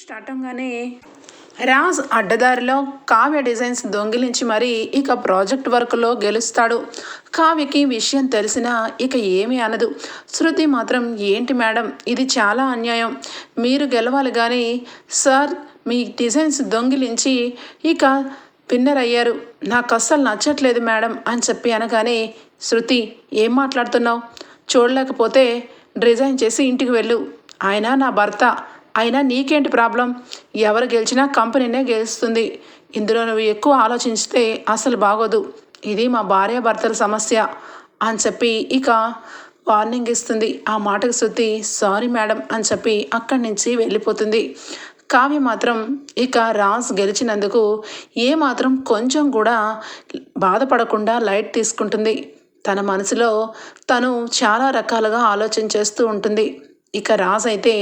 Start అవగానే Raj అడ్డదారిలో Kavya designs దొంగిలించి మరీ ఇక ప్రాజెక్ట్ వర్క్లో గెలుస్తాడు. కావ్యకి విషయం తెలిసినా ఇక ఏమీ అనదు. శృతి మాత్రం ఏంటి మేడం ఇది చాలా అన్యాయం. మీరు గెలవాలి కానీ సార్ మీ డిజైన్స్ దొంగిలించి ఇక విన్నర్ అయ్యారు. నాకు అస్సలు నచ్చట్లేదు మేడం అని చెప్పి అనగానే శృతి ఏం మాట్లాడుతున్నావు? చూడలేకపోతే డిజైన్ చేసి ఇంటికి వెళ్ళు. ఆయన నా భర్త. అయినా నీకేంటి ప్రాబ్లం? ఎవరు గెలిచినా కంపెనీనే గెలుస్తుంది. ఇందులో నువ్వు ఎక్కువ ఆలోచిస్తే అసలు బాగోదు. ఇది మా భార్య భర్తల సమస్య అని చెప్పి ఇక వార్నింగ్ ఇస్తుంది. ఆ మాటకు శృతి సారీ మేడం అని చెప్పి అక్కడి నుంచి వెళ్ళిపోతుంది. కావ్య మాత్రం ఇక రాజ్ గెలిచినందుకు ఏ మాత్రం కొంచెం కూడా బాధపడకుండా లైట్ తీసుకుంటుంది. తన మనసులో తను చాలా రకాలుగా ఆలోచన చేస్తూ ఉంటుంది. ఇక రాజ్ అయితే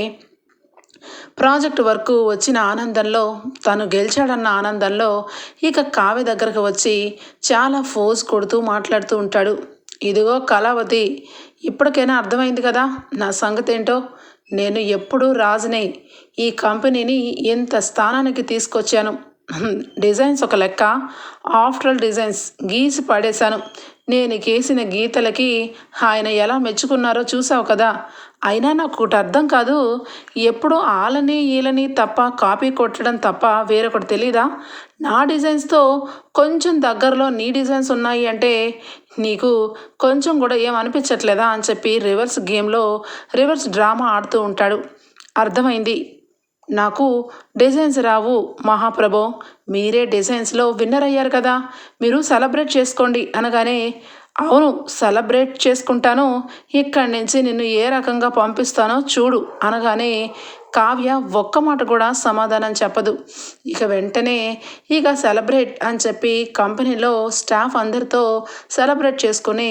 ప్రాజెక్ట్ వర్క్ వచ్చిన ఆనందంలో తను గెలిచాడన్న ఆనందంలో ఇక కావ్య దగ్గరకు వచ్చి చాలా ఫోజ్ కొడుతూ మాట్లాడుతూ ఉంటాడు. ఇదిగో కళావతి ఇప్పటికైనా అర్థమైంది కదా నా సంగతి ఏంటో నేను ఎప్పుడూ రాజునే. ఈ కంపెనీని ఎంత స్థానానికి తీసుకొచ్చాను. డిజైన్స్ ఒక లెక్క. ఆఫ్టర్ డిజైన్స్ గీసి పడేశాను. నేను గీసిన గీతలకి ఆయన ఎలా మెచ్చుకున్నారో చూసావు కదా. అయినా నాకు ఒకటి అర్థం కాదు. ఎప్పుడూ ఆలని ఈలని తప్ప కాపీ కొట్టడం తప్ప వేరొకటి తెలీదా? నా డిజైన్స్తో కొంచెం దగ్గరలో నీ డిజైన్స్ ఉన్నాయి అంటే నీకు కొంచెం కూడా ఏం అనిపించట్లేదా అని చెప్పి రివర్స్ గేమ్లో రివర్స్ డ్రామా ఆడుతూ ఉంటాడు. అర్థమైంది. నాకు డిజైన్స్ రావు మహాప్రభో. మీరే డిజైన్స్లో విన్నర్ అయ్యారు కదా. మీరు సెలబ్రేట్ చేసుకోండి అనగానే అవును సెలబ్రేట్ చేసుకుంటాను. ఇక్కడి నుంచి నిన్ను ఏ రకంగా పంపిస్తానో చూడు అనగానే కావ్య ఒక్క మాట కూడా సమాధానం చెప్పదు. ఇక వెంటనే ఇక సెలబ్రేట్ అని చెప్పి కంపెనీలో స్టాఫ్ అందరితో సెలబ్రేట్ చేసుకుని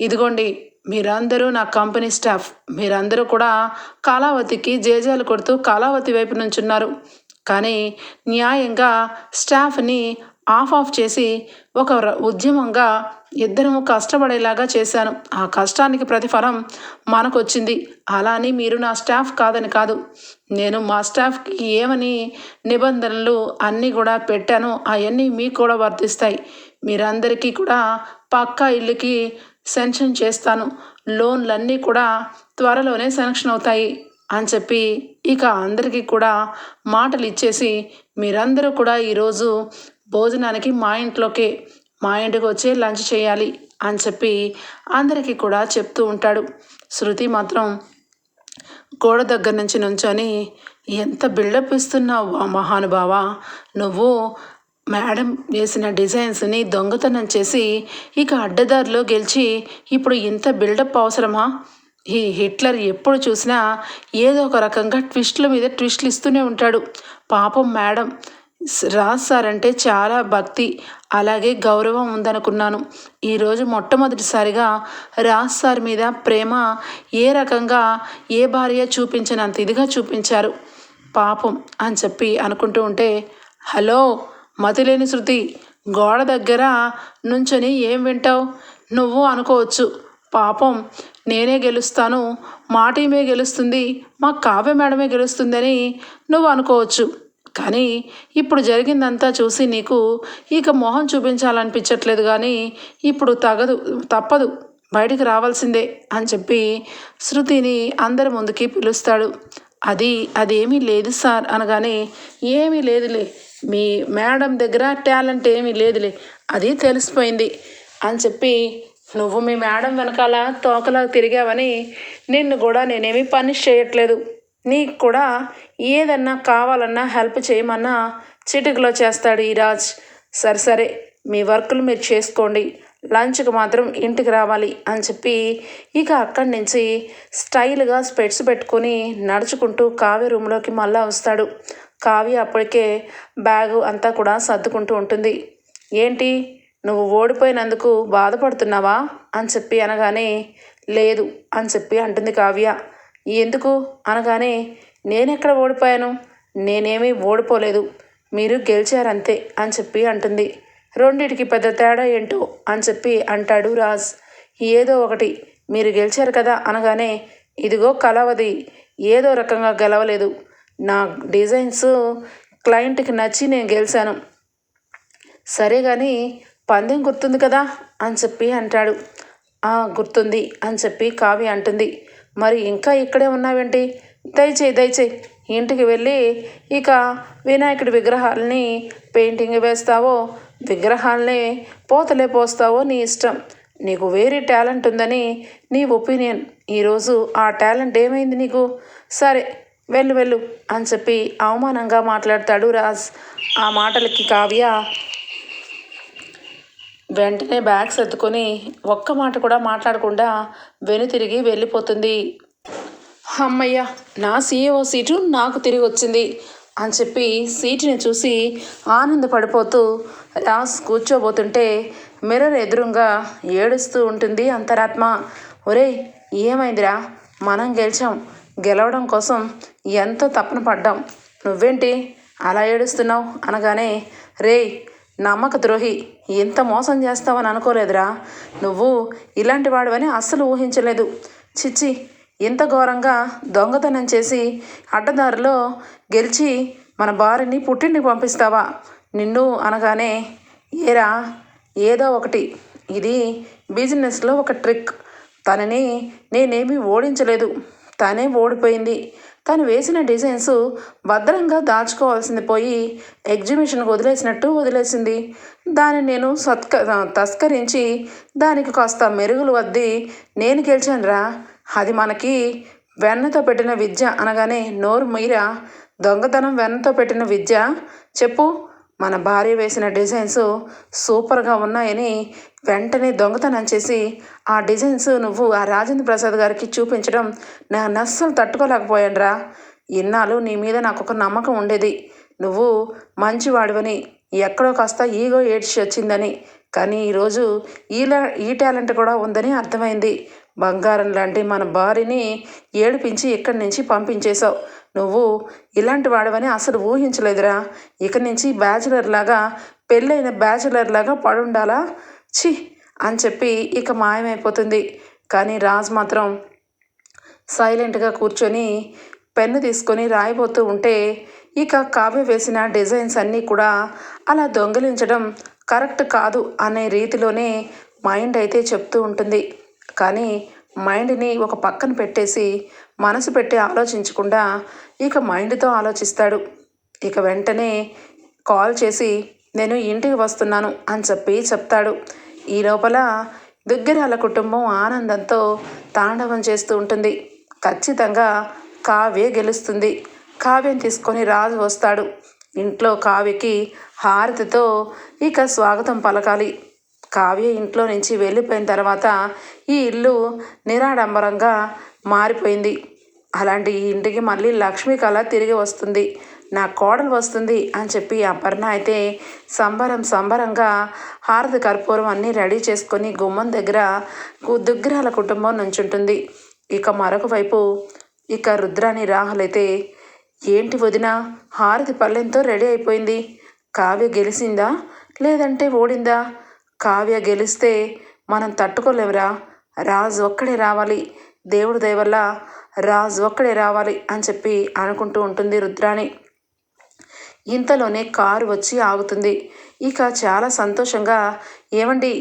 ఇదిగోండి మీరందరూ నా కంపెనీ స్టాఫ్. మీరందరూ కూడా కాలావతికి జేజాలు కొడుతూ కాలావతి వైపు నుంచున్నారు. కానీ న్యాయంగా స్టాఫ్ని ఆఫ్ ఆఫ్ చేసి ఒక ఉద్యమంగా ఇద్దరము కష్టపడేలాగా చేశాను. ఆ కష్టానికి ప్రతిఫలం మనకొచ్చింది. అలా అని మీరు నా స్టాఫ్ కాదని కాదు. నేను మా స్టాఫ్కి ఏమని నిబంధనలు అన్నీ కూడా పెట్టాను అవన్నీ మీకు కూడా వర్తిస్తాయి. మీరందరికీ కూడా పక్కా ఇల్లుకి సెన్షన్ చేస్తాను. లోన్లన్నీ కూడా త్వరలోనే శాంక్షన్ అవుతాయి అని చెప్పి ఇక అందరికీ కూడా మాటలు ఇచ్చేసి మీరందరూ కూడా ఈరోజు భోజనానికి మా ఇంట్లోకే మా ఇంటికి వచ్చే లంచ్ చేయాలి అని చెప్పి అందరికీ కూడా చెప్తూ ఉంటాడు. శృతి మాత్రం గోడ దగ్గర నుంచి నుంచొని ఎంత బిల్డప్ ఇస్తున్నావు మహానుభావ! నువ్వు మేడం వేసిన డిజైన్స్ని దొంగతనం చేసి ఇక అడ్డదారిలో గెలిచి ఇప్పుడు ఇంత బిల్డప్ అవసరమా? ఈ హిట్లర్ ఎప్పుడు చూసినా ఏదో ఒక రకంగా ట్విస్ట్ల మీద ట్విస్ట్లు ఇస్తూనే ఉంటాడు. పాపం మేడం రాజ్ సార్ అంటే చాలా భక్తి అలాగే గౌరవం ఉందనుకున్నాను. ఈరోజు మొట్టమొదటిసారిగా రాజ్ సార్ మీద ప్రేమ ఏ రకంగా ఏ భార్య చూపించినంత ఇదిగా చూపించారు. పాపం అని చెప్పి అనుకుంటూ ఉంటే హలో మతిలేని శృతి గోడ దగ్గర నుంచొని ఏం వింటావు? నువ్వు అనుకోవచ్చు. పాపం నేనే గెలుస్తాను మా టీమే గెలుస్తుంది మా కావ్య మేడమే గెలుస్తుందని నువ్వు అనుకోవచ్చు. కానీ ఇప్పుడు జరిగిందంతా చూసి నీకు ఇక మొహం చూపించాలనిపించట్లేదు కానీ ఇప్పుడు తగదు తప్పదు. బయటికి రావాల్సిందే అని చెప్పి శృతిని అందరి ముందుకి పిలుస్తాడు. అది అదేమీ లేదు సార్ అనగానే ఏమీ లేదులే. మీ మేడం దగ్గర టాలెంట్ ఏమీ లేదులే. అది తెలిసిపోయింది అని చెప్పి నువ్వు మీ మేడం వెనకాల తోకలా తిరిగావని నిన్ను కూడా నేనేమీ పనిష్ చేయట్లేదు. నీకు కూడా ఏదన్నా కావాలన్నా హెల్ప్ చేయమన్నా చిటికలో చేస్తాడు ఈ రాజ్. సరే సరే మీ వర్కులు మీరు చేసుకోండి. లంచ్కి మాత్రం ఇంటికి రావాలి అని చెప్పి ఇక అక్కడి నుంచి స్టైల్గా స్పెట్స్ పెట్టుకొని నడుచుకుంటూ కావ్య రూమ్లోకి మళ్ళా వస్తాడు. కావ్య అప్పటికే బ్యాగు అంతా కూడా సర్దుకుంటూ ఉంటుంది. ఏంటి నువ్వు ఓడిపోయినందుకు బాధపడుతున్నావా? అని చెప్పి అనగానే లేదు అని చెప్పి అంటుంది కావ్య. ఎందుకు అనగానే నేనెక్కడ ఓడిపోయాను? నేనేమీ ఓడిపోలేదు. మీరు గెలిచారంతే అని చెప్పి అంటుంది. రెండిటికి పెద్ద తేడా ఏంటో అని చెప్పి అంటాడు రాజ్. ఏదో ఒకటి. మీరు గెలిచారు కదా అనగానే ఇదిగో కలవది ఏదో రకంగా గెలవలేదు. నా డిజైన్స్ క్లయింట్కి నచ్చి నేను గెలిచాను. సరే కానీ పందెం గుర్తుంది కదా అని చెప్పి అంటాడు. "ఆ, గుర్తుంది అని చెప్పి కావ్య అంటుంది. మరి ఇంకా ఇక్కడే ఉన్నావేంటి? దయచేయి దయచేయి. ఇంటికి వెళ్ళి ఇక వినాయకుడి విగ్రహాలని పెయింటింగ్ వేస్తావో విగ్రహాలని పోతలే పోస్తావో నీ ఇష్టం. నీకు వేరే టాలెంట్ ఉందని నీ ఒపీనియన్. ఈరోజు ఆ టాలెంట్ ఏమైంది నీకు? సరే వెళ్ళు వెళ్ళు అని చెప్పి అవమానంగా మాట్లాడతాడు రాజ్. ఆ మాటలకి కావ్య వెంటనే బ్యాగ్స్ ఎత్తుకొని ఒక్క మాట కూడా మాట్లాడకుండా వెనుతిరిగి వెళ్ళిపోతుంది. అమ్మయ్య నా సీఈఓ సీటు నాకు తిరిగి వచ్చింది అని చెప్పి సీటుని చూసి ఆనందపడిపోతూ రాస్ కూర్చోబోతుంటే మిర్రర్ ఎదురుగా ఏడుస్తూ ఉంటుంది అంతరాత్మ. ఒరే ఏమైందిరా? మనం గెలిచాం. గెలవడం కోసం ఎంతో తపన పడ్డాం. నువ్వేంటి అలా ఏడుస్తున్నావు? అనగానే రే నమ్మక ద్రోహి ఇంత మోసం చేస్తావని అనుకోలేదురా. నువ్వు ఇలాంటి వాడివని అస్సలు ఊహించలేదు. చిచ్చి ఇంత ఘోరంగా దొంగతనం చేసి అడ్డదారిలో గెలిచి మన భార్యని పుట్టింటికి పంపిస్తావా? నిన్ను అనగానే ఏరా ఏదో ఒకటి. ఇది బిజినెస్లో ఒక ట్రిక్. తనని నేనేమీ ఓడించలేదు. తనే ఓడిపోయింది. తను వేసిన డిజైన్స్ భద్రంగా దాచుకోవాల్సింది పోయి ఎగ్జిబిషన్కి వదిలేసినట్టు వదిలేసింది. దాన్ని నేను సత్క తస్కరించి దానికి కాస్త మెరుగులు వద్ది నేను గెలిచానురా. అది మనకి వెన్నతో పెట్టిన విద్య అనగానే నోరు మీరా. దొంగతనం వెన్నతో పెట్టిన విద్య. చెప్పు మన భార్య వేసిన డిజైన్స్ సూపర్గా ఉన్నాయని వెంటనే దొంగతనం చేసి ఆ డిజైన్స్ నువ్వు ఆ రాజేంద్ర ప్రసాద్ గారికి చూపించడం నా నస్సలు తట్టుకోలేకపోయానురా. ఇన్నాళ్ళు నీ మీద నాకు ఒక నమ్మకం ఉండేది. నువ్వు మంచివాడివని ఎక్కడో కాస్త ఈగో ఏడ్చి వచ్చిందని. కానీ ఈరోజు ఈ ఈ టాలెంట్ కూడా ఉందని అర్థమైంది. బంగారం లాంటి మన భార్యని ఏడిపించి ఇక్కడి నుంచి పంపించేశావు. నువ్వు ఇలాంటి వాడవని అసలు ఊహించలేదురా. ఇక్కడి నుంచి బ్యాచులర్ లాగా పెళ్ళైన బ్యాచులర్ లాగా పడుండాలా? ఛీ! అని చెప్పి ఇక మాయమైపోతుంది. కానీ రాజ్ మాత్రం సైలెంట్గా కూర్చొని పెన్ను తీసుకొని రాయిపోతూ ఉంటే ఇక కావ్య వేసిన డిజైన్స్ అన్నీ కూడా అలా దొంగిలించడం కరెక్ట్ కాదు అనే రీతిలోనే మైండ్ అయితే చెప్తూ ఉంటుంది. కానీ మైండ్ని ఒక పక్కన పెట్టేసి మనసు పెట్టి ఆలోచించకుండా ఇక మైండ్తో ఆలోచిస్తాడు. ఇక వెంటనే కాల్ చేసి నేను ఇంటికి వస్తున్నాను అని చెప్పి చెప్తాడు. ఈ లోపల దుగ్గిరాల కుటుంబం ఆనందంతో తాండవం చేస్తూ ఉంటుంది. ఖచ్చితంగా కావ్య గెలుస్తుంది. కావ్యం తీసుకొని రాజు వస్తాడు. ఇంట్లో కావ్యకి హారతితో ఇక స్వాగతం పలకాలి. కావ్య ఇంట్లో నుంచి వెళ్ళిపోయిన తర్వాత ఈ ఇల్లు నిరాడంబరంగా మారిపోయింది. అలాంటి ఈ ఇంటికి మళ్ళీ లక్ష్మి కళ తిరిగి వస్తుంది. నా కోడలు వస్తుంది అని చెప్పి అపర్ణ అయితే సంబరం సంబరంగా హారతి కర్పూరం అన్నీ రెడీ చేసుకొని గుమ్మం దగ్గర దుగ్గిరాల కుటుంబం నుంచుంటుంది ఇక మరొక వైపు ఇక రుద్రాని రాహులైతే ఏంటి వదిన హారతి పల్లెంతో రెడీ అయిపోయింది. కావ్య గెలిచిందా లేదంటే ఓడిందా? కావ్య గెలిస్తే మనం తట్టుకోలేవురా. రాజు ఒక్కడే రావాలి. దేవుడి దయవల్ల రాజు ఒక్కడే రావాలి అని చెప్పి అనుకుంటూ ఉంటుంది రుద్రాణి. ఇంతలోనే కారు వచ్చి ఆగుతుంది. ఇక చాలా సంతోషంగా ఏమండి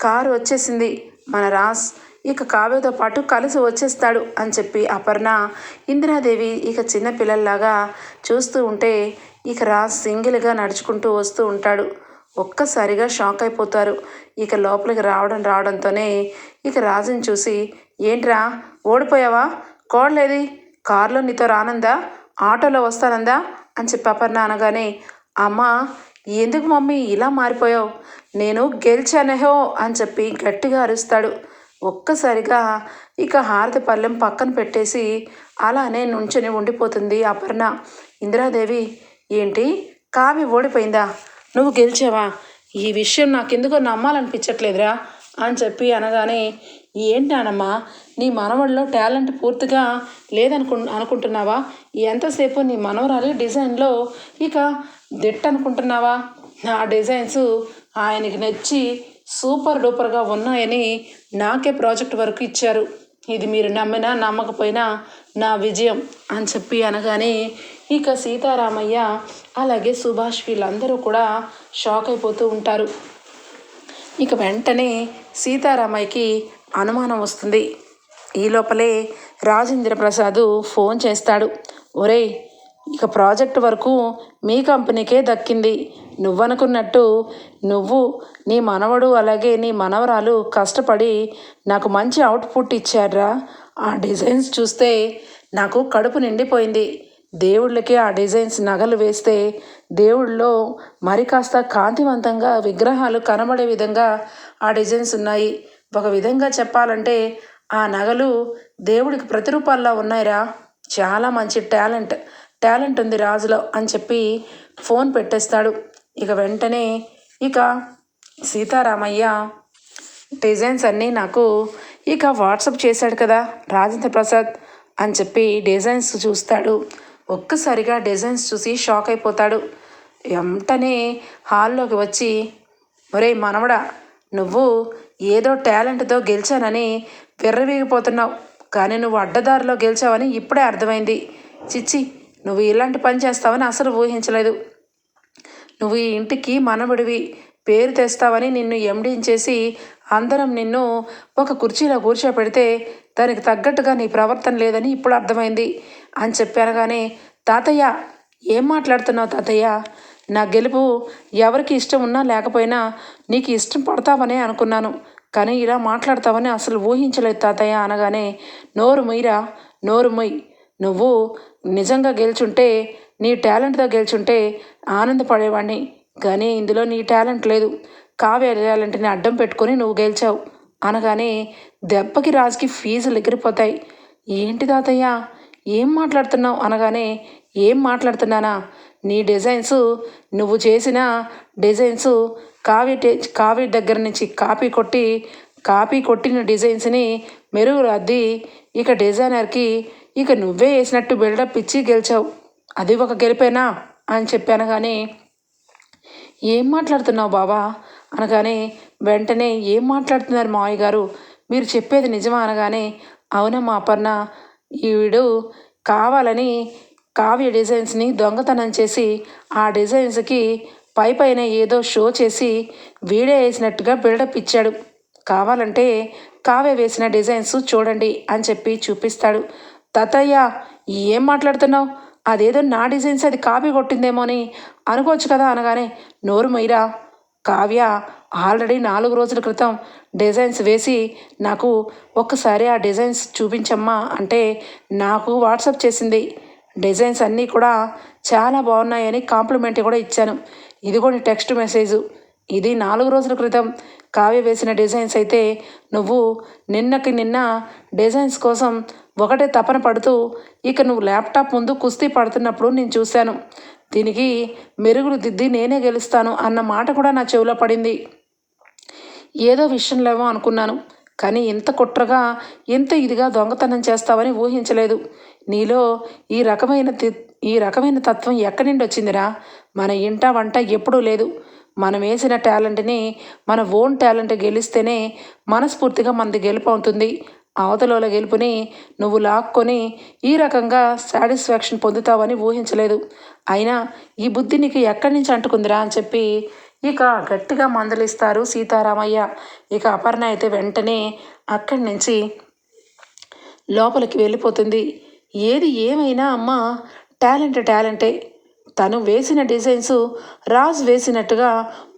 కారు వచ్చేసింది. మన రాజ్ ఇక కావ్యతో పాటు కలిసి వచ్చేస్తాడు అని చెప్పి అపర్ణ ఇందిరాదేవి ఇక చిన్నపిల్లల్లాగా చూస్తూ ఉంటే ఇక రాజ్ సింగిల్గా నడుచుకుంటూ వస్తూ ఉంటాడు. ఒక్కసారిగా షాక్ అయిపోతారు. ఇక లోపలికి రావడం రావడంతోనే ఇక రాజుని చూసి ఏంట్రా ఓడిపోయావా? కోడలేది? కారులో నీతో రానందా? ఆటోలో వస్తానందా? అని చెప్పి అపర్ణ అనగానే అమ్మా ఎందుకు మమ్మీ ఇలా మారిపోయావు? నేను గెలిచానేహో? అని చెప్పి గట్టిగా అరుస్తాడు. ఒక్కసారిగా ఇక హారతి పళ్ళెం పక్కన పెట్టేసి అలానే నుంచొని ఉండిపోతుంది అపర్ణ. ఇందిరాదేవి ఏంటి? కావి ఓడిపోయిందా? నువ్వు గెలిచావా? ఈ విషయం నాకెందుకో నమ్మాలనిపించట్లేదురా అని చెప్పి అనగానే ఏంటానమ్మా నీ మనవడిలో టాలెంట్ పూర్తిగా లేదనుకు అనుకుంటున్నావా? ఎంతసేపు నీ మనవరాలి డిజైన్లో ఇక దిట్ట అనుకుంటున్నావా నా డిజైన్స్ ఆయనకి నచ్చి సూపర్ డూపర్గా ఉన్నాయని నాకే ప్రాజెక్ట్ వరకు ఇచ్చారు. ఇది మీరు నమ్మినా నమ్మకపోయినా నా విజయం అని చెప్పి అనగానే ఇక సీతారామయ్య అలాగే సుభాష్ వీళ్ళందరూ కూడా షాక్ అయిపోతూ ఉంటారు. ఇక వెంటనే సీతారామయ్యకి అనుమానం వస్తుంది. ఈ లోపలే రాజేంద్ర ప్రసాద్ ఫోన్ చేస్తాడు. ఒరేయ్ ఇక ప్రాజెక్ట్ వరకు మీ కంపెనీకే దక్కింది. నువ్వనుకున్నట్టు నువ్వు నీ మనవడు అలాగే నీ మనవరాలు కష్టపడి నాకు మంచి అవుట్పుట్ ఇచ్చారా ఆ డిజైన్స్ చూస్తే నాకు కడుపు నిండిపోయింది. దేవుళ్ళకి ఆ డిజైన్స్ నగలు వేస్తే దేవుళ్ళలో మరి కాస్త కాంతివంతంగా విగ్రహాలు కనబడే విధంగా ఆ డిజైన్స్ ఉన్నాయి. ఒక విధంగా చెప్పాలంటే ఆ నగలు దేవుడికి ప్రతిరూపాల్లో ఉన్నాయిరా. చాలా మంచి టాలెంట్. టాలెంట్ ఉంది రాజులో అని చెప్పి ఫోన్ పెట్టేస్తాడు. ఇక వెంటనే ఇక సీతారామయ్య డిజైన్స్ అన్నీ నాకు ఇక వాట్సప్ చేశాడు కదా రాజేంద్ర ప్రసాద్ అని చెప్పి డిజైన్స్ చూస్తాడు. ఒక్కసారిగా డిజైన్స్ చూసి షాక్ అయిపోతాడు. వెంటనే హాల్లోకి వచ్చి ఒరే మనవడా నువ్వు ఏదో టాలెంట్తో గెలిచానని విర్రవీగిపోతున్నావు. కానీ నువ్వు అడ్డదారిలో గెలిచావని ఇప్పుడే అర్థమైంది. చిచ్చి నువ్వు ఇలాంటి పని చేస్తావని అసలు ఊహించలేదు. నువ్వు ఈ ఇంటికి మనవడివి పేరు తెస్తావని నిన్ను ఎండించేసి అందరం నిన్ను ఒక కుర్చీలో కూర్చోపెడితే దానికి తగ్గట్టుగా నీ ప్రవర్తన లేదని ఇప్పుడు అర్థమైంది అని చెప్పానగానే తాతయ్య ఏం మాట్లాడుతున్నావు తాతయ్య? నా గెలుపు ఎవరికి ఇష్టం ఉన్నా లేకపోయినా నీకు ఇష్టం పడతావనే అనుకున్నాను. కానీ ఇలా మాట్లాడతావని అసలు ఊహించలేదు తాతయ్య అనగానే నోరు మొయ్యరా నోరు మొయ్. నువ్వు నిజంగా గెలుచుంటే నీ టాలెంట్తో గెలుచుంటే ఆనందపడేవాడిని కానీ ఇందులో నీ టాలెంట్ లేదు. కావ్య టాలెంట్ని అడ్డం పెట్టుకొని నువ్వు గెలిచావు. అనగానే దెబ్బకి రాజుకి ఫీజులు ఎగిరిపోతాయి. ఏంటి తాతయ్య? ఏం మాట్లాడుతున్నావు? అనగానే ఏం మాట్లాడుతున్నానా? నీ డిజైన్స్ నువ్వు చేసిన డిజైన్స్ కావి టే దగ్గర నుంచి కాపీ కొట్టి కాపీ కొట్టిన డిజైన్స్ని మెరుగు అద్ది ఇక డిజైనర్కి ఇక నువ్వే వేసినట్టు బిల్డప్ ఇచ్చి గెలిచావు. అది ఒక గెలిపేనా? అని చెప్పాను కానీ ఏం మాట్లాడుతున్నావు బాబా అనగానే వెంటనే ఏం మాట్లాడుతున్నారు మావయ్య గారు? మీరు చెప్పేది నిజమా? అనగానే అవునమ్మా అపర్ణ ఈవిడు కావాలని కావ్య డిజైన్స్ని దొంగతనం చేసి ఆ డిజైన్స్కి పై పైన ఏదో షో చేసి వీడే వేసినట్టుగా బిల్డప్ ఇచ్చాడు. కావాలంటే కావ్య వేసిన డిజైన్స్ చూడండి అని చెప్పి చూపిస్తాడు. తాతయ్య ఏం మాట్లాడుతున్నావు? అదేదో నా డిజైన్స్ అది కాపీ కొట్టిందేమో అని అనుకోవచ్చు కదా అనగానే నోరు మొయ్యరా. కావ్య ఆల్రెడీ నాలుగు రోజుల క్రితం డిజైన్స్ వేసి నాకు ఒక్కసారి ఆ డిజైన్స్ చూపించమ్మా అంటే నాకు వాట్సాప్ చేసింది. డిజైన్స్ అన్నీ కూడా చాలా బాగున్నాయని కాంప్లిమెంట్ కూడా ఇచ్చాను. ఇదిగో నీ టెక్స్ట్ మెసేజ్. ఇది నాలుగు రోజుల క్రితం కావ్య వేసిన డిజైన్స్ అయితే నువ్వు నిన్నకి నిన్న డిజైన్స్ కోసం ఒకటే తపన పడుతూ ఇక నువ్వు ల్యాప్టాప్ ముందు కుస్తీ పడుతున్నప్పుడు నేను చూశాను. దీనికి మెరుగులు దిద్ది నేనే గెలుస్తాను అన్న మాట కూడా నా చెవిలో పడింది. ఏదో విషయంలేమో అనుకున్నాను. కానీ ఇంత కుట్రగా ఇంత ఇదిగా దొంగతనం చేస్తావని ఊహించలేదు. నీలో ఈ రకమైన ఈ రకమైన తత్వం ఎక్కడి నుండి వచ్చిందిరా? మన ఇంట వంట ఎప్పుడూ లేదు. మనం వేసిన టాలెంట్ని మన ఓన్ టాలెంట్ గెలిస్తేనే మనస్ఫూర్తిగా మనది గెలుపు అవుతుంది. అవతలోల గెలుపుని నువ్వు లాక్కొని ఈ రకంగా సాటిస్ఫాక్షన్ పొందుతావని ఊహించలేదు. అయినా ఈ బుద్ధి నీకు ఎక్కడి నుంచి అంటుకుందిరా అని చెప్పి ఇక గట్టిగా మందలిస్తారు సీతారామయ్య. ఇక అపర్ణ అయితే వెంటనే అక్కడి నుంచి లోపలికి వెళ్ళిపోతుంది. ఏది ఏమైనా అమ్మ టాలెంట్ టాలెంటే. తను వేసిన డిజైన్స్ రాజ్ వేసినట్టుగా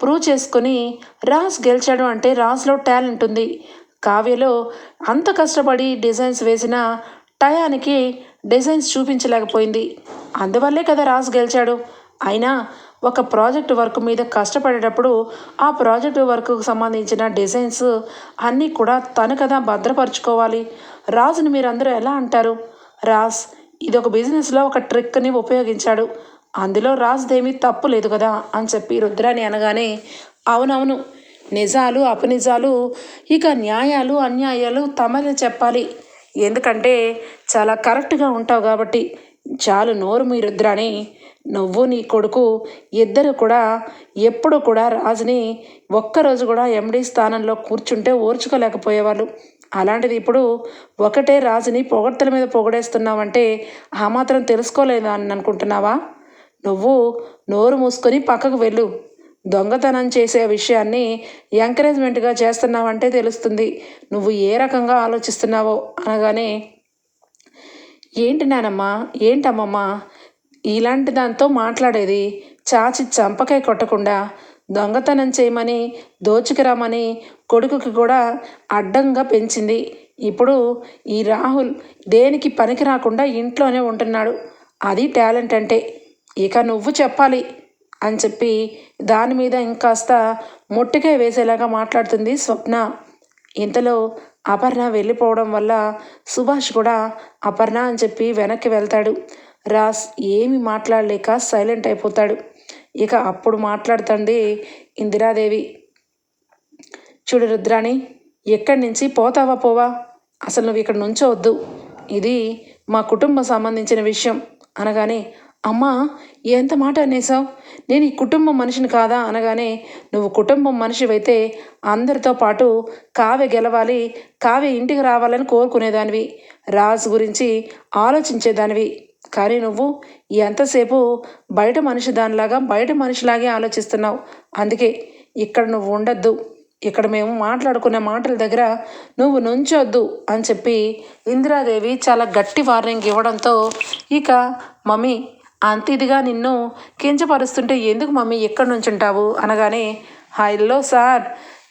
ప్రూవ్ చేసుకొని రాజ్ గెలిచాడు అంటే రాజ్లో టాలెంట్ ఉంది. కావ్యలో అంత కష్టపడి డిజైన్స్ వేసిన టయానికి డిజైన్స్ చూపించలేకపోయింది. అందువల్లే కదా రాజ్ గెలిచాడు. అయినా ఒక ప్రాజెక్ట్ వర్క్ మీద కష్టపడేటప్పుడు ఆ ప్రాజెక్ట్ వర్క్కు సంబంధించిన డిజైన్స్ అన్నీ కూడా తను కదా భద్రపరచుకోవాలి. రాజుని మీరందరూ ఎలా అంటారు? రాజ్ ఇది ఒక బిజినెస్లో ఒక ట్రిక్ని ఉపయోగించాడు. అందులో రాజుదేమీ తప్పు లేదు కదా అని చెప్పి రుద్రాని అనగానే అవునవును నిజాలు అపనిజాలు ఇక న్యాయాలు అన్యాయాలు తమనే చెప్పాలి. ఎందుకంటే చాలా కరెక్ట్గా ఉంటావు కాబట్టి చాలు నోరు మీ రుద్రాని నువ్వు నీ కొడుకు ఇద్దరు కూడా ఎప్పుడు కూడా రాజుని ఒక్కరోజు కూడా ఎండి స్థానంలో కూర్చుంటే ఓర్చుకోలేకపోయేవాళ్ళు. అలాంటిది ఇప్పుడు ఒకటే రాజుని పొగడ్తల మీద పొగడేస్తున్నావంటే ఆ మాత్రం తెలుసుకోలేదా అని అనుకుంటున్నావా? నువ్వు నోరు మూసుకొని పక్కకు వెళ్ళు. దొంగతనం చేసే విషయాన్ని ఎంకరేజ్మెంట్గా చేస్తున్నావంటే తెలుస్తుంది. నువ్వు ఏ రకంగా ఆలోచిస్తున్నావో అనగానే ఏంటి నానమ్మా? ఏంటమ్మమ్మా? ఇలాంటి దాంతో మాట్లాడేది చాచి చంపకాయ కొట్టకుండా దొంగతనం చేయమని దోచుకురామని కొడుకుకి కూడా అడ్డంగా పెంచింది. ఇప్పుడు ఈ రాహుల్ దేనికి పనికి రాకుండా ఇంట్లోనే ఉంటున్నాడు. అది టాలెంట్ అంటే. ఇక నువ్వు చెప్పాలి. అని చెప్పి దాని మీద ఇంకాస్త మొట్టికాయ వేసేలాగా మాట్లాడుతుంది స్వప్న. ఇంతలో అపర్ణ వెళ్ళిపోవడం వల్ల సుభాష్ కూడా అపర్ణ అని చెప్పి వెనక్కి వెళ్తాడు. రాస్ ఏమి మాట్లాడలేక సైలెంట్ అయిపోతాడు. ఇక అప్పుడు మాట్లాడుతుంది ఇందిరాదేవి. చూడు రుద్రాణి ఎక్కడి నుంచి పోతావా పోవా? అసలు నువ్వు ఇక్కడ నుంచోవద్దు ఇది మా కుటుంబం సంబంధించిన విషయం అనగానే అమ్మా ఎంత మాట అనేసావు నేను ఈ కుటుంబం మనిషిని కాదా అనగానే నువ్వు కుటుంబం మనిషివైతే అందరితో పాటు కావ్య గెలవాలి కావ్య ఇంటికి రావాలని కోరుకునేదానివి రాజు గురించి ఆలోచించేదానివి. కానీ నువ్వు ఎంతసేపు బయట మనిషి దానిలాగా బయట మనిషిలాగే ఆలోచిస్తున్నావు? అందుకే ఇక్కడ నువ్వు ఉండొద్దు. ఇక్కడ మేము మాట్లాడుకునే మాటల దగ్గర నువ్వు నుంచొద్దు అని చెప్పి ఇందిరాదేవి చాలా గట్టి వార్నింగ్ ఇవ్వడంతో ఇక మమ్మీ అంత ఇదిగా నిన్ను కించపరుస్తుంటే ఎందుకు మమ్మీ ఎక్కడి నుంచి ఉంటావు? అనగానే హలో సార్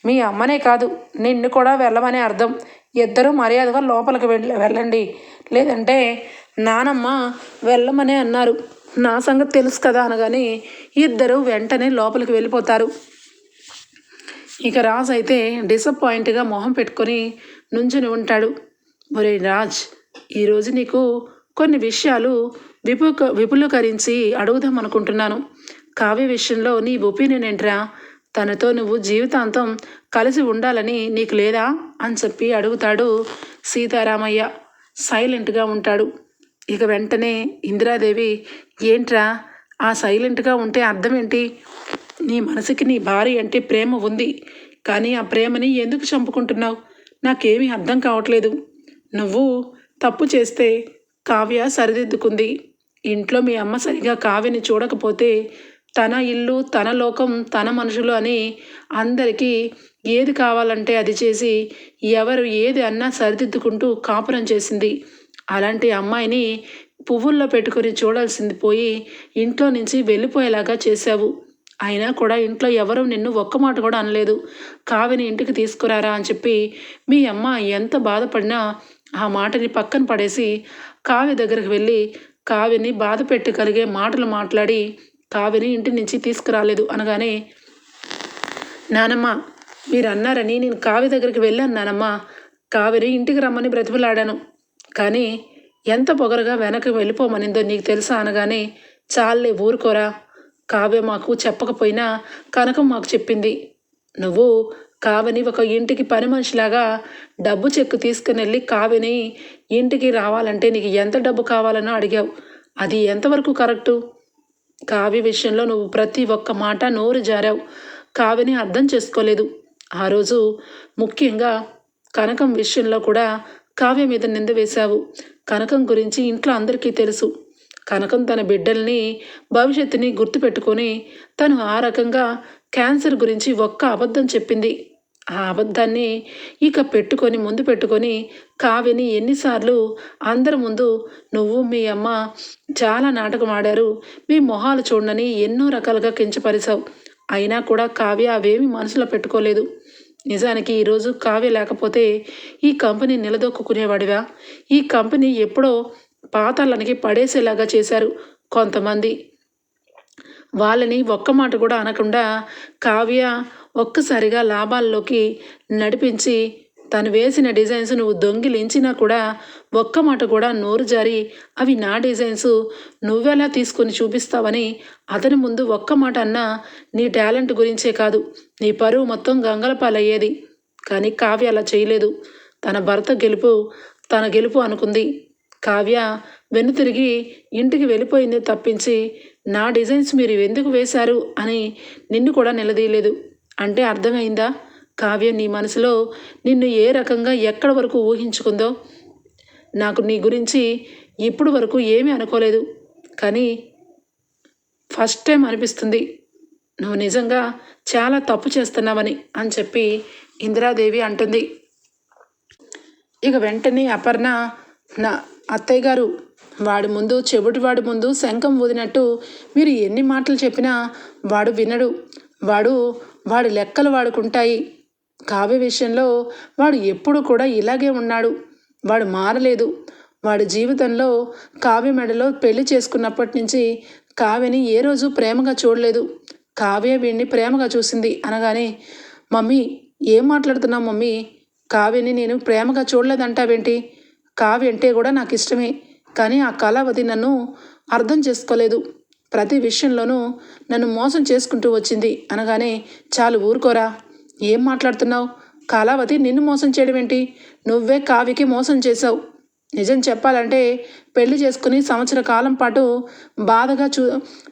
మీ అమ్మనే కాదు నిన్ను కూడా వెళ్ళమనే అర్థం. ఇద్దరు మర్యాదగా లోపలికి వెళ్ళ వెళ్ళండి. లేదంటే నానమ్మ వెళ్ళమనే అన్నారు. నా సంగతి తెలుసు కదా అనగానే ఇద్దరు వెంటనే లోపలికి వెళ్ళిపోతారు. ఇక రాజ్ అయితే డిసప్పాయింట్గా మొహం పెట్టుకొని నుంచుని ఉంటాడు. ఒరే రాజ్ ఈరోజు నీకు కొన్ని విషయాలు విపు విపులీకరించి అడుగుదాం అనుకుంటున్నాను. కావ్య విషయంలో నీ ఒపీనియన్ ఏంట్రా? తనతో నువ్వు జీవితాంతం కలిసి ఉండాలని నీకు లేదా? అని చెప్పి అడుగుతాడు సీతారామయ్య. సైలెంట్గా ఉంటాడు. ఇక వెంటనే ఇందిరాదేవి ఏంట్రా? ఆ సైలెంట్గా ఉంటే అర్థం ఏంటి నీ మనసుకి నీ భార్య అంటే ప్రేమ ఉంది. కానీ ఆ ప్రేమని ఎందుకు చంపుకుంటున్నావు? నాకేమీ అర్థం కావట్లేదు. నువ్వు తప్పు చేస్తే కావ్య సరిదిద్దుకుంది. ఇంట్లో మీ అమ్మ సరిగా కావ్యని చూడకపోతే తన ఇల్లు తన లోకం తన మనుషులు అని అందరికీ ఏది కావాలంటే అది చేసి ఎవరు ఏది అన్నా సరిదిద్దుకుంటూ కాపురం చేసింది. అలాంటి అమ్మాయిని పువ్వుల్లో పెట్టుకొని చూడాల్సింది పోయి ఇంట్లో నుంచి వెళ్ళిపోయేలాగా చేశావు. అయినా కూడా ఇంట్లో ఎవరు నిన్ను ఒక్క మాట కూడా అనలేదు. కావిని ఇంటికి తీసుకురారా అని చెప్పి మీ అమ్మ ఎంత బాధపడినా ఆ మాటని పక్కన పడేసి కావ్య దగ్గరికి వెళ్ళి కావ్యని బాధ పెట్టగలిగే మాటలు మాట్లాడి కావ్యని ఇంటి నుంచి తీసుకురాలేదు అనగానే నానమ్మ మీరు అన్నారని నేను కావ్య దగ్గరికి వెళ్ళాను నానమ్మ. కావ్యని ఇంటికి రమ్మని బ్రతిమలాడాను. కానీ ఎంత పొగరగా వెనక్కి వెళ్ళిపోమనిందో నీకు తెలుసా? అనగానే చాలే ఊరుకోరా. కావ్య మాకు చెప్పకపోయినా కనకం మాకు చెప్పింది. నువ్వు కావని ఒక ఇంటికి పని మనిషిలాగా డబ్బు చెక్కు తీసుకుని వెళ్ళి కావ్యని ఇంటికి రావాలంటే నీకు ఎంత డబ్బు కావాలనో అడిగావు. అది ఎంతవరకు కరెక్టు? కావ్య విషయంలో నువ్వు ప్రతి ఒక్క మాట నోరు జారావు. కావ్యని అర్థం చేసుకోలేదు. ఆ రోజు ముఖ్యంగా కనకం విషయంలో కూడా కావ్య మీద నింద వేశావు. కనకం గురించి ఇంట్లో అందరికీ తెలుసు. కనకం తన బిడ్డల్ని భవిష్యత్తుని గుర్తుపెట్టుకొని తను ఆ రకంగా క్యాన్సర్ గురించి ఒక్క అబద్ధం చెప్పింది. ఆ అబద్ధాన్ని ఇక పెట్టుకొని ముందు పెట్టుకొని కావ్యని ఎన్నిసార్లు అందరి ముందు నువ్వు మీ అమ్మ చాలా నాటకం ఆడారు మీ మొహాలు చూడనని ఎన్నో రకాలుగా కించపరిచావు. అయినా కూడా కావ్య అవేమి మనసులో పెట్టుకోలేదు. నిజానికి ఈరోజు కావ్య లేకపోతే ఈ కంపెనీ నిలదొక్కునేవాడివా ఈ కంపెనీ ఎప్పుడో పాతాలనికి పడేసేలాగా చేశారు కొంతమంది. వాళ్ళని ఒక్క మాట కూడా అనకుండా కావ్య ఒక్కసారిగా లాభాల్లోకి నడిపించి తను వేసిన డిజైన్స్ నువ్వు దొంగిలించినా కూడా ఒక్క మాట కూడా నోరు జారి అవి నా డిజైన్స్ నువ్వెలా తీసుకొని చూపిస్తావని అతని ముందు ఒక్క మాట అన్నా నీ టాలెంట్ గురించే కాదు నీ పరువు మొత్తం గంగలపాలయ్యేది. కానీ కావ్య అలా చేయలేదు. తన భర్త గెలుపు తన గెలుపు అనుకుంది. కావ్య వెనుతిరిగి ఇంటికి వెళ్ళిపోయింది తప్పించి నా డిజైన్స్ మీరు ఎందుకు వేశారు అని నిన్ను కూడా నిలదీయలేదు. అంటే అర్థమైందా? కావ్యం నీ మనసులో నిన్ను ఏ రకంగా ఎక్కడ వరకు ఊహించుకుందో? నాకు నీ గురించి ఇప్పుడు వరకు ఏమీ అనుకోలేదు. కానీ ఫస్ట్ టైం అనిపిస్తుంది. నువ్వు నిజంగా చాలా తప్పు చేస్తున్నావని అని చెప్పి ఇందిరాదేవి అంటుంది. ఇక వెంటనే అపర్ణ నా అత్తయ్య గారు వాడి ముందు చెవిటి వాడి ముందు శంఖం ఊదినట్టు మీరు ఎన్ని మాటలు చెప్పినా వాడు వినడు. వాడు వాడి లెక్కలు వాడుకుంటాయి. కావ్య విషయంలో వాడు ఎప్పుడు కూడా ఇలాగే ఉన్నాడు. వాడు మారలేదు. వాడి జీవితంలో కావ్య మెడలో పెళ్ళి చేసుకున్నప్పటి నుంచి కావ్యని ఏ రోజు ప్రేమగా చూడలేదు. కావ్య వీడిని ప్రేమగా చూసింది అనగానే మమ్మీ ఏం మాట్లాడుతున్నావు మమ్మీ? కావ్యని నేను ప్రేమగా చూడలేదంటావేంటి? కావ్య అంటే కూడా నాకు ఇష్టమే. కానీ ఆ కళావతి నన్ను అర్థం చేసుకోలేదు. ప్రతి విషయంలోనూ నన్ను మోసం చేసుకుంటూ వచ్చింది అనగానే చాలు ఊరుకోరా. ఏం మాట్లాడుతున్నావు? కళావతి నిన్ను మోసం చేయడం ఏంటి? నువ్వే కావికి మోసం చేశావు. నిజం చెప్పాలంటే పెళ్ళి చేసుకుని సంవత్సర కాలం పాటు బాధగా చూ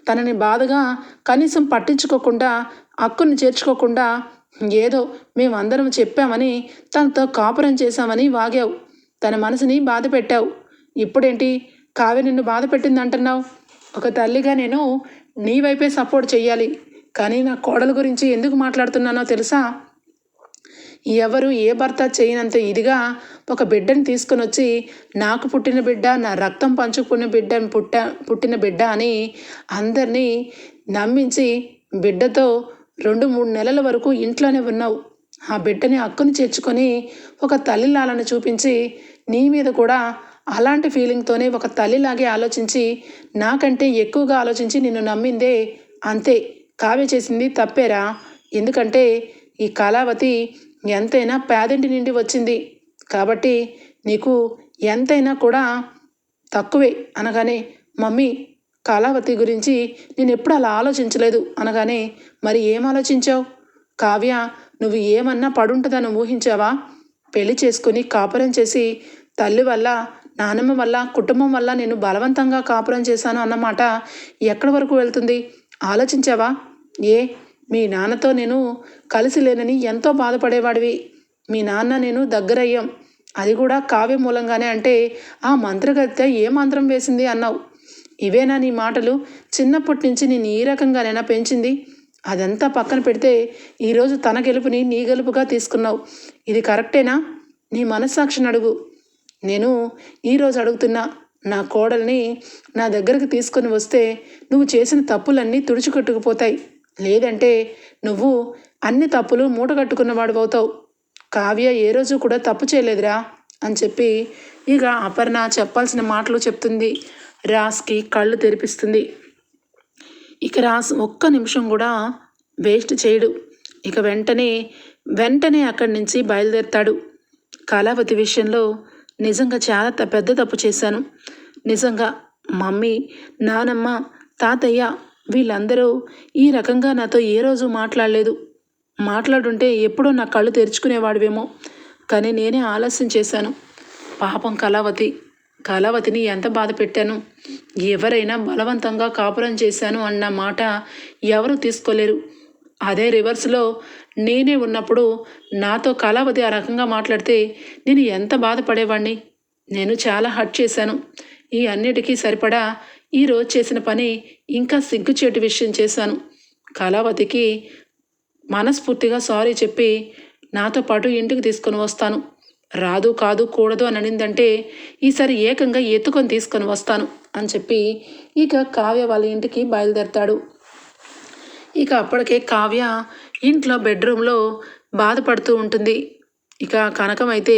తనని బాధగా కనీసం పట్టించుకోకుండా అక్కుని చేర్చుకోకుండా ఏదో మేమందరం చెప్పామని తనతో కాపురం చేశామని వాగావు. తన మనసుని బాధ పెట్టావు ఇప్పుడేంటి? కావ్య నిన్ను బాధ పెట్టింది అంటున్నావు ఒక తల్లిగా నేను నీ వైపే సపోర్ట్ చెయ్యాలి. కానీ నా కోడల గురించి ఎందుకు మాట్లాడుతున్నానో తెలుసా? ఎవరు ఏ భర్త చేయనంత ఇదిగా ఒక బిడ్డని తీసుకొని వచ్చి నాకు పుట్టిన బిడ్డ నా రక్తం పంచుకున్న బిడ్డ పుట్ట పుట్టిన బిడ్డ అని అందరినీ నమ్మించి బిడ్డతో రెండు మూడు నెలల వరకు ఇంట్లోనే ఉన్నావు. ఆ బిడ్డని హక్కుని చేర్చుకొని ఒక తల్లిలాలను చూపించి నీ మీద కూడా అలాంటి ఫీలింగ్తోనే ఒక తల్లిలాగే ఆలోచించి నాకంటే ఎక్కువగా ఆలోచించి నిన్ను నమ్మిందే అంతే. కావ్య చేసింది తప్పేరా? ఎందుకంటే ఈ కళావతి ఎంతైనా పేదింటి నుండి వచ్చింది. కాబట్టి నీకు ఎంతైనా కూడా తక్కువే అనగానే మమ్మీ కళావతి గురించి నేను ఎప్పుడు అలా ఆలోచించలేదు అనగానే మరి ఏం ఆలోచించావు? కావ్య నువ్వు ఏమన్నా పడుంటుందని ఊహించావా? పెళ్ళి చేసుకుని కాపురం చేసి తల్లి వల్ల నానమ్మ వల్ల కుటుంబం వల్ల నేను బలవంతంగా కాపురం చేశాను అన్నమాట ఎక్కడి వరకు వెళ్తుంది? ఆలోచించావా? ఏ మీ నాన్నతో నేను కలిసి లేనని ఎంతో బాధపడేవాడివి. మీ నాన్న నేను దగ్గరయ్యాం. అది కూడా కావ్య మూలంగానే అంటే ఆ మంత్రగత్తె ఏ మంత్రం వేసింది అన్నావు? ఇవేనా నీ మాటలు? చిన్నప్పటి నుంచి నేను ఈ రకంగానైనా పెంచింది? అదంతా పక్కన పెడితే ఈరోజు తన గెలుపుని నీ గెలుపుగా తీసుకున్నావు. ఇది కరెక్టేనా? నీ మనస్సాక్షిని అడుగు. నేను ఈరోజు అడుగుతున్నా నా కోడల్ని నా దగ్గరకు తీసుకొని వస్తే నువ్వు చేసిన తప్పులన్నీ తుడిచికట్టుకుపోతాయి. లేదంటే నువ్వు అన్ని తప్పులు మూటగట్టుకున్నవాడు అవుతావు. కావ్య ఏ రోజు కూడా తప్పు చేయలేదురా అని చెప్పి ఇక అపర్ణ చెప్పాల్సిన మాటలు చెప్తుంది. రాస్కి కళ్ళు తెరిపిస్తుంది. ఇక రాస్ ఒక్క నిమిషం కూడా వేస్ట్ చేయడు. ఇక వెంటనే వెంటనే అక్కడి నుంచి బయలుదేరుతాడు. కళావతి విషయంలో నిజంగా చాలా త- పెద్ద తప్పు చేశాను. నిజంగా మమ్మీ నానమ్మ తాతయ్య వీళ్ళందరూ ఈ రకంగా నాతో ఏ రోజు మాట్లాడలేదు. మాట్లాడుంటే ఎప్పుడో నా కళ్ళు తెరుచుకునేవాడివేమో. కానీ నేనే ఆలస్యం చేశాను. పాపం కళావతి కళావతిని ఎంత బాధ పెట్టాను. ఎవరైనా బలవంతంగా కాపురం చేశాను అన్న మాట ఎవరు తీసుకోలేరు. అదే రివర్స్లో నేనే ఉన్నప్పుడు నాతో కళావతి ఆ రకంగా మాట్లాడితే నేను ఎంత బాధపడేవాణ్ణి? నేను చాలా హర్ట్ చేశాను. ఈ అన్నిటికీ సరిపడా ఈరోజు చేసిన పని ఇంకా సిగ్గుచేటు విషయం చేశాను. కళావతికి మనస్ఫూర్తిగా సారీ చెప్పి నాతో పాటు ఇంటికి తీసుకొని వస్తాను. రాదు కాదు కూడదు అని అనిందంటే ఈసారి ఏకంగా ఎత్తుకొని తీసుకొని వస్తాను అని చెప్పి ఇక కావ్య వాళ్ళ ఇంటికి బయలుదేరతాడు. ఇక అప్పటికే కావ్య ఇంట్లో బెడ్రూమ్లో బాధపడుతూ ఉంటుంది. ఇక కనకం అయితే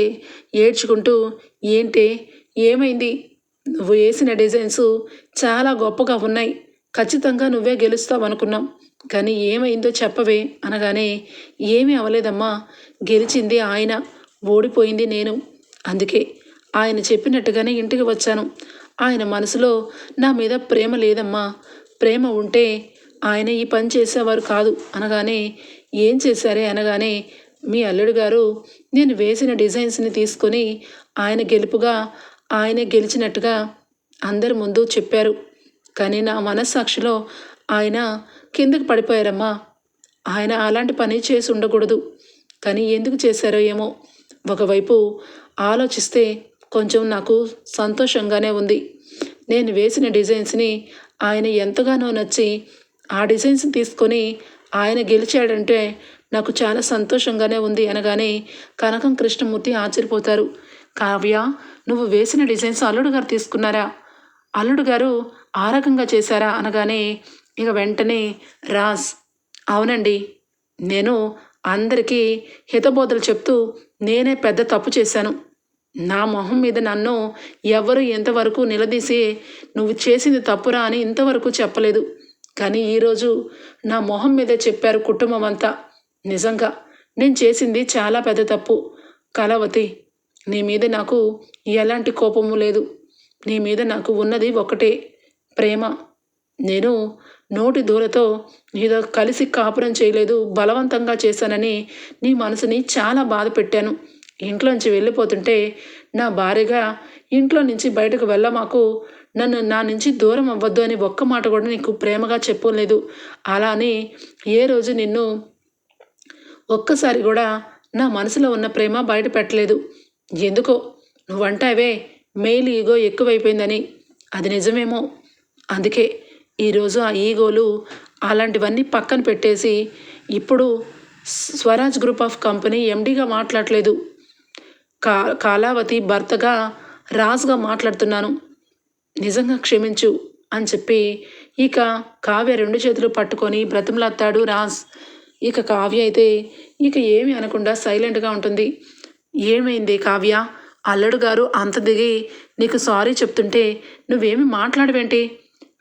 ఏడ్చుకుంటూ ఏంటి ఏమైంది? నువ్వు వేసిన డిజైన్స్ చాలా గొప్పగా ఉన్నాయి. ఖచ్చితంగా నువ్వే గెలుస్తావు అనుకున్నాం. కానీ ఏమైందో చెప్పవే అనగానే ఏమీ అవలేదమ్మా. గెలిచింది ఆయన. ఓడిపోయింది నేను. అందుకే ఆయన చెప్పినట్టుగానే ఇంటికి వచ్చాను. ఆయన మనసులో నా మీద ప్రేమ లేదమ్మా. ప్రేమ ఉంటే ఆయన ఈ పని చేసేవారు కాదు అనగానే ఏం చేశారే అనగానే మీ అల్లుడు గారు నేను వేసిన డిజైన్స్ని తీసుకొని ఆయన గెలుపుగా ఆయన గెలిచినట్టుగా అందరి ముందు చెప్పారు. కానీ నా మనస్సాక్షిలో ఆయన కిందకు పడిపోయారమ్మా. ఆయన అలాంటి పని చేసి ఉండకూడదు. కానీ ఎందుకు చేశారో ఏమో. ఒకవైపు ఆలోచిస్తే కొంచెం నాకు సంతోషంగానే ఉంది. నేను వేసిన డిజైన్స్ని ఆయన ఎంతగానో నచ్చి ఆ డిజైన్స్ తీసుకొని ఆయన గెలిచాడంటే నాకు చాలా సంతోషంగానే ఉంది అనగానే కనకం కృష్ణమూర్తి ఆశ్చర్యపోతారు. కావ్య నువ్వు వేసిన డిజైన్స్ అల్లుడు గారు తీసుకున్నారా? అల్లుడు గారు ఆ రకంగా చేశారా అనగానే ఇక వెంటనే రాజ్ అవునండి నేను అందరికీ హితబోధలు చెప్తూ నేనే పెద్ద తప్పు చేశాను. నా మొహం మీద నన్ను ఎవరు ఎంతవరకు నిలదీసి నువ్వు చేసింది తప్పురా అని ఇంతవరకు చెప్పలేదు. కానీ ఈరోజు నా మొహం మీదే చెప్పారు కుటుంబం అంతా నిజంగా నేను చేసింది చాలా పెద్ద తప్పు. కలవతి నీ మీద నాకు ఎలాంటి కోపము లేదు. నీ మీద నాకు ఉన్నది ఒకటే ప్రేమ. నేను నోటి దూరతో ఏదో కలిసి కాపురం చేయలేదు బలవంతంగా చేశానని నీ మనసుని చాలా బాధ పెట్టాను. ఇంట్లోంచి వెళ్ళిపోతుంటే నా భార్యగా ఇంట్లో నుంచి బయటకు వెళ్ళ మాకు నన్ను నా నుంచి దూరం అవ్వద్దు అని ఒక్క మాట కూడా నీకు ప్రేమగా చెప్పలేదు. అలా అని ఏ రోజు నిన్ను ఒక్కసారి కూడా నా మనసులో ఉన్న ప్రేమ బయట పెట్టలేదు. ఎందుకో? నువ్వంటావే మెయిల్ ఈగో ఎక్కువైపోయిందని. అది నిజమేమో? అందుకే ఈరోజు ఆ ఈగోలు అలాంటివన్నీ పక్కన పెట్టేసి ఇప్పుడు స్వరాజ్ గ్రూప్ ఆఫ్ కంపెనీ ఎండీగా మాట్లాడలేదు. కా కాలావతి భర్తగా రాజుగా మాట్లాడుతున్నాను. నిజంగా క్షమించు అని చెప్పి ఇక కావ్య రెండు చేతులు పట్టుకొని బ్రతిమలాత్తాడు రాజ్. ఇక కావ్య అయితే ఇక ఏమి అనకుండా సైలెంట్గా ఉంటుంది. ఏమైంది కావ్య? అల్లుడు గారు అంత దిగి నీకు సారీ చెప్తుంటే నువ్వేమి మాట్లాడవేంటి?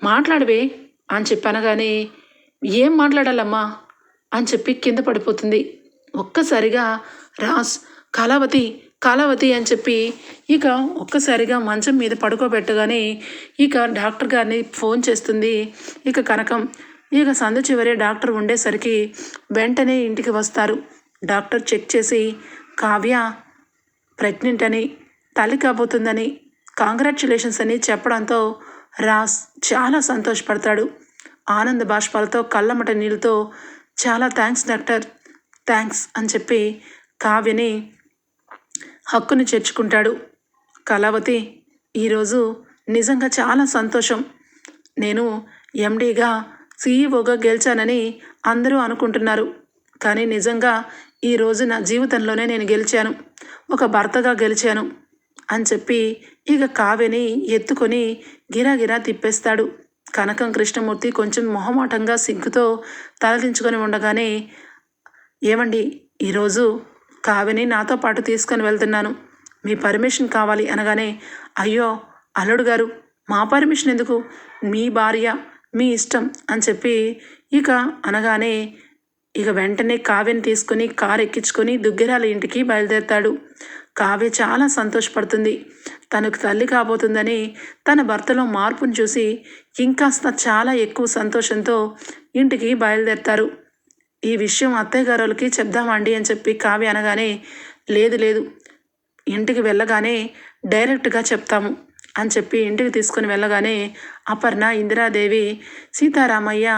మాట్లాడవే అని చెప్పనగానే ఏం మాట్లాడాలమ్మా అని చెప్పి కింద పడిపోతుంది. ఒక్కసారిగా రాస్ కళావతి కళావతి అని చెప్పి ఇక ఒక్కసారిగా మంచం మీద పడుకోబెట్టగానే ఇక డాక్టర్ గారిని ఫోన్ చేస్తుంది. ఇక కనకం ఇక సందు చివరే డాక్టర్ ఉండేసరికి వెంటనే ఇంటికి వస్తారు. డాక్టర్ చెక్ చేసి కావ్య ప్రెగ్నెంట్ అని తల్లి కాబోతుందని కాంగ్రాచులేషన్స్ అని చెప్పడంతో రాస్ చాలా సంతోషపడతాడు. ఆనంద బాష్పాలతో కళ్ళమట నీళ్ళతో చాలా థ్యాంక్స్ డాక్టర్ థ్యాంక్స్ అని చెప్పి కావ్యని హక్కును చేర్చుకుంటాడు. కళావతి ఈరోజు నిజంగా చాలా సంతోషం. నేను ఎండీగా సీఈఓగా గెలిచానని అందరూ అనుకుంటున్నారు. కానీ నిజంగా ఈరోజు నా జీవితంలోనే నేను గెలిచాను. ఒక భర్తగా గెలిచాను అని చెప్పి ఇక కావ్యని ఎత్తుకొని గిరాగిరా తిప్పేస్తాడు. కనకం కృష్ణమూర్తి కొంచెం మొహమాటంగా సిగ్గుతో తలదించుకొని ఉండగానే ఏమండి ఈరోజు కావ్యని నాతో పాటు తీసుకొని వెళ్తున్నాను. మీ పర్మిషన్ కావాలి అనగానే అయ్యో అల్లుడు గారు మా పర్మిషన్ ఎందుకు? మీ భార్య మీ ఇష్టం అని చెప్పి ఇక అనగానే ఇక వెంటనే కావ్యని తీసుకొని కారు ఎక్కించుకొని దుగ్గిరాల ఇంటికి బయలుదేరుతాడు. కావ్య చాలా సంతోషపడుతుంది. తనకు తల్లి కాబోతుందని తన భర్తలో మార్పును చూసి ఇంకాస్త చాలా ఎక్కువ సంతోషంతో ఇంటికి బయలుదేరుతారు. ఈ విషయం అత్తయ్య గారులకి చెప్దామండి అని చెప్పి కావ్య అనగానే లేదు లేదు ఇంటికి వెళ్ళగానే డైరెక్ట్గా చెప్తాము అని చెప్పి ఇంటికి తీసుకొని వెళ్ళగానే అపర్ణ ఇందిరాదేవి సీతారామయ్య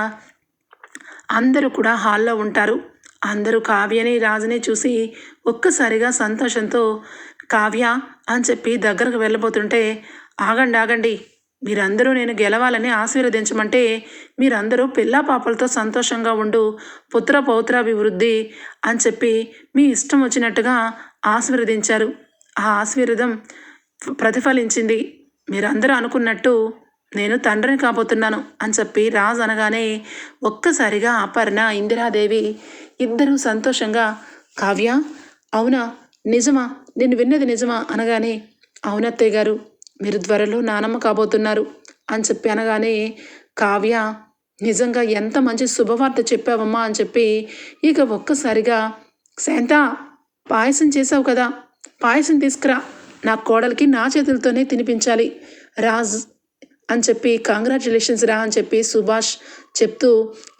అందరూ కూడా హాల్లో ఉంటారు. అందరూ కావ్యని రాజుని చూసి ఒక్కసారిగా సంతోషంతో కావ్య అని చెప్పి దగ్గరకు వెళ్ళబోతుంటే ఆగండి ఆగండి మీరందరూ నేను గెలవాలని ఆశీర్వదించమంటే మీరందరూ పిల్లా పాపలతో సంతోషంగా ఉండు పుత్ర పౌత్రాభివృద్ధి అని చెప్పి మీ ఇష్టం వచ్చినట్టుగా ఆశీర్వదించారు. ఆ ఆశీర్వదం ప్రతిఫలించింది. మీరందరూ అనుకున్నట్టు నేను తండ్రిని కాబోతున్నాను అని చెప్పి రాజు అనగానే ఒక్కసారిగా అపర్ణ ఇందిరాదేవి ఇద్దరూ సంతోషంగా కావ్య అవునా? నిజమా? నేను విన్నది నిజమా? అనగానే అవునత్తయ్య గారు మీరు త్వరలో నానమ్మ కాబోతున్నారు అని చెప్పి అనగానే కావ్య నిజంగా ఎంత మంచి శుభవార్త చెప్పావమ్మా అని చెప్పి ఇక ఒక్కసారిగా శాంత పాయసం చేసావు కదా పాయసం తీసుకురా నా కోడలికి నా చేతులతోనే తినిపించాలి రాజ్ అని చెప్పి కంగ్రాచులేషన్స్ రా అని చెప్పి సుభాష్ చెప్తూ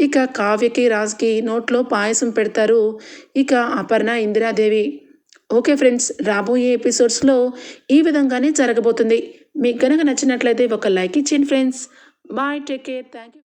ఇక కావ్యకి రాజ్కి నోట్లో పాయసం పెడతారు ఇక అపర్ణ ఇందిరాదేవి. ఓకే ఫ్రెండ్స్ రాబోయే ఎపిసోడ్స్లో ఈ విధంగానే జరగబోతుంది. మీకు కనుక నచ్చినట్లయితే ఒక లైక్ ఇచ్చేయండి friends. Bye take care. Thank you